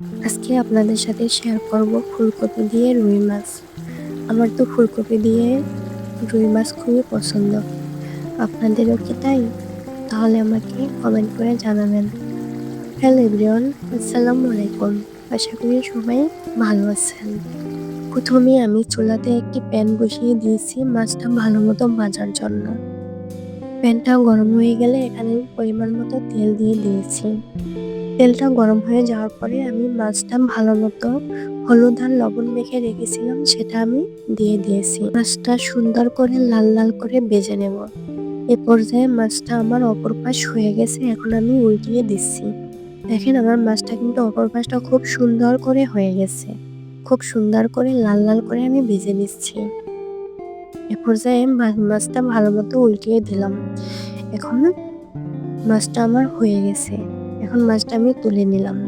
আজকে আপনাদের সাথে শেয়ার করব ফুলকপি দিয়ে রুই মাছ। আমার তো ফুলকপি দিয়ে রুই মাছ খুবই পছন্দ। আপনাদেরও কি তাই? তাহলে আমাকে কমেন্ট করে জানাবেন। হ্যালো এভরিওয়ান আসসালামু আলাইকুম। আশা করি সবাই ভালো আছেন। প্রথমে আমি চুলাতে একটি প্যান বসিয়ে দিয়েছি মাছটা ভালো মতো ভাজার জন্য। প্যানটা গরম হয়ে গেলে এখানে পরিমাণ মতো তেল দিয়ে দিয়েছি। তেলটা গরম হয়ে যাওয়ার পরে আমি মাছটা ভালো মতো হলুদ আর লবণ মেখে রেখেছিলাম, সেটা আমি দিয়ে দিয়েছি। মাছটা সুন্দর করে লাল লাল করে বেজে নেব। এ পর্যায়ে মাছটা আমার অপর পাশ হয়ে গেছে, এখন আমি উল্টিয়ে দিচ্ছি। দেখেন আমার মাছটা কিন্তু অপর পাশটা খুব সুন্দর করে হয়ে গেছে। খুব সুন্দর করে লাল লাল করে আমি ভেজে নিচ্ছি। এ পর্যায়ে মাছটা ভালো মতো উল্টিয়ে দিলাম। এখন মাছটা আমার হয়ে গেছে। এখন মাছটা আমি তুলে নিলাম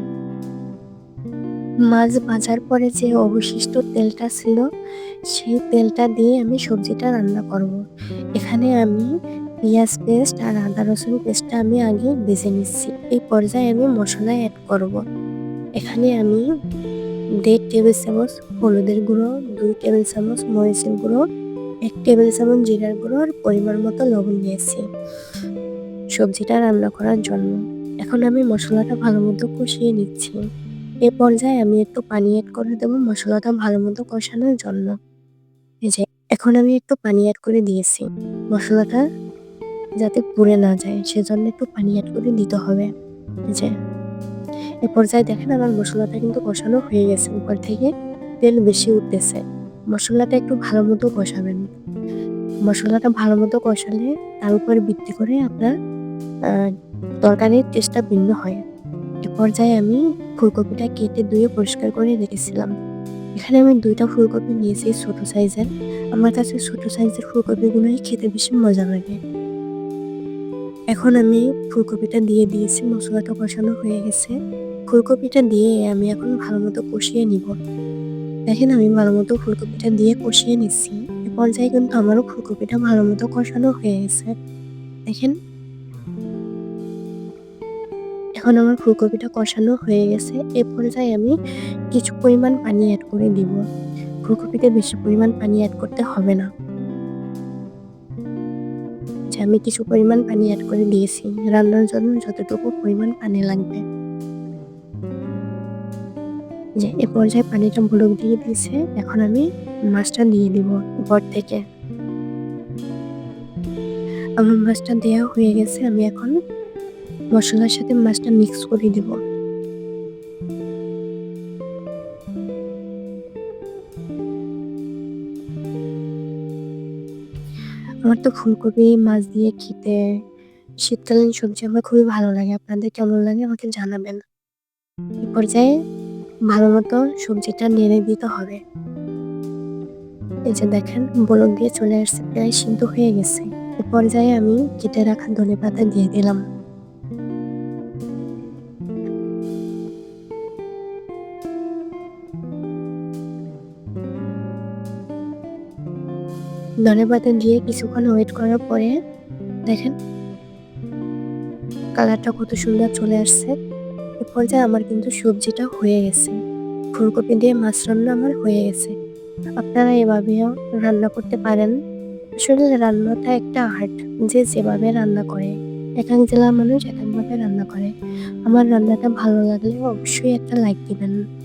মাছ ভাজার পরে যে অবশিষ্ট তেলটা ছিল, সেই তেলটা দিয়ে আমি সবজিটা রান্না করব। এখানে আমি পেঁয়াজ পেস্ট আর আদা রসুন পেস্টটা আমি আগে বেছে নিচ্ছি এই পর্যায়ে আমি মশলা অ্যাড করব। এখানে আমি দেড় টেবিল চামচ হলুদের গুঁড়ো, দুই টেবিল চামচ মরিচের গুঁড়ো, এক টেবিল চামচ জিরার গুঁড়ো আর পরিমাণ মতো লবণ নিয়েছি সবজিটা রান্না করার জন্য এখন আমি মশলাটা ভালো মতো কষিয়ে নিচ্ছি। এ পর্যায়ে আমি একটু পানি অ্যাড করে দেবো মশলাটা ভালো মতো কষানোর জন্য। এই যে, এখন আমি একটু পানি অ্যাড করে দিয়েছি। মশলাটা যাতে পুড়ে না যায়, সেজন্য একটু পানি অ্যাড করে দিতে হবে। এই যে, এ পর্যায়ে দেখেন আমার মশলাটা কিন্তু কষানো হয়ে গেছে। উপর থেকে তেল বেশি উঠতেছে। মশলাটা একটু ভালো মতো কষাবেন। মশলাটা ভালো মতো কষালে তার উপর ভিত্তি করে আপনার তরকারির টেস্টটা ভিন্ন হয়। এ পর্যায়ে আমি ফুলকপিটা কেটে ধুয়ে পরিষ্কার করে রেখেছিলাম। এখানে আমি দুইটা ফুলকপি নিয়েছি ছোট সাইজের। আমার কাছে ছোট সাইজের ফুলকপিগুলোই খেতে বেশি মজা লাগে। এখন আমি ফুলকপিটা দিয়ে দিয়েছি, মশলাটা কষানো হয়ে গেছে। ফুলকপিটা দিয়ে আমি এখন ভালো মতো কষিয়ে নিব। দেখেন আমি ভালো মতো ফুলকপিটা দিয়ে কষিয়ে নিচ্ছি। এ পর্যায়ে কিন্তু আমারও ফুলকপিটা ভালো মতো কষানো হয়ে গেছে। দেখেন এখন আমার ফুলকপিটা কষানো হয়ে গেছে। এ পর্যায়ে আমি কিছু পরিমাণ পানি অ্যাড করে দিব। ফুলকপিতে বেশি পরিমাণ পানি অ্যাড করতে হবে না। যে আমি কিছু পরিমাণ পানি অ্যাড করে দিয়েছি। রান্নার জন্য যতটুকু পরিমাণ পানি লাগবে। যে, এ পর্যায়ে পানিটা বলক দিয়ে দিয়েছে। এখন আমি মাছটা দিয়ে দিব উপর থেকে। আমার মাছটা দেওয়া হয়ে গেছে। আমি এখন মশলার সাথে মাছটা মিক্স করে দিব। আমার তো ফুলকপি, মাছ দিয়ে খেতে, শীতকালীন সবজি আমার খুবই ভালো লাগে। আপনাদের কেমন লাগে আমাকে জানাবেন। এই পর্যায়ে ভালো মতো সবজিটা নেড়ে দিতে হবে। এই যে দেখেন, বলক দিয়ে চলে আসছে, প্রায় সিদ্ধ হয়ে গেছে। এ পর্যায়ে আমি কেটে রাখা ধনে পাতা দিয়ে দিলাম। ধনে পাতা দিয়ে কিছুক্ষণ ওয়েট করার পরে দেখেন কালারটা কত সুন্দর চলে আসছে। এ পর্যায়ে আমার কিন্তু সবজিটা হয়ে গেছে। ফুলকপি দিয়ে মাছ রান্না আমার হয়ে গেছে। আপনারা এভাবেও রান্না করতে পারেন। আসলে রান্নাটা একটা আর্ট যে যেভাবে রান্না করে। এক এক জেলার মানুষ এক একভাবে রান্না করে। আমার রান্নাটা ভালো লাগলে অবশ্যই একটা লাইক দিবেন।